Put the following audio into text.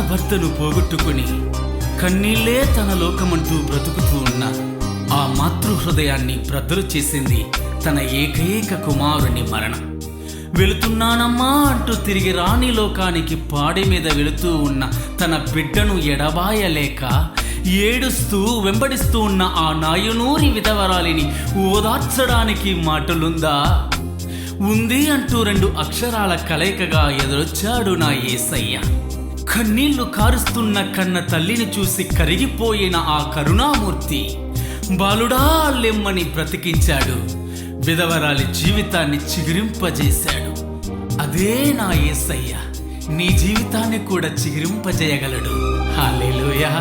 భర్తను పోగొట్టుకుని కన్నీళ్ళే తన లోకమంటూ బ్రతుకుతూ ఉన్న ఆ మాతృ హృదయాన్ని బ్రద్దలు చేసింది తన ఏకైక కుమారుని మరణం. వెళుతున్నానమ్మా అంటూ తిరిగి రాని లోకానికి పాడి మీద వెళుతూ ఉన్న తన బిడ్డను ఎడబాయలేక ఏడుస్తూ వెంబడిస్తూ ఉన్న ఆ నాయునూరి విధవరాలిని ఓదార్చడానికి మాటలుందా? ఉంది అంటూ రెండు అక్షరాల కలయికగా ఎదురొచ్చాడు నా ఏసయ్య. కన్నీళ్ళు కారుస్తున్న కన్న తల్లిని చూసి కరిగిపోయిన ఆ కరుణామూర్తి బాలుడా లెమ్మని బ్రతికించాడు. విధవరాలి జీవితాన్ని చిగురింపజేశాడు. అదే నా ఏసయ్య నీ జీవితాన్ని కూడా చిగురింపజేయగలడు. హాలేలోయా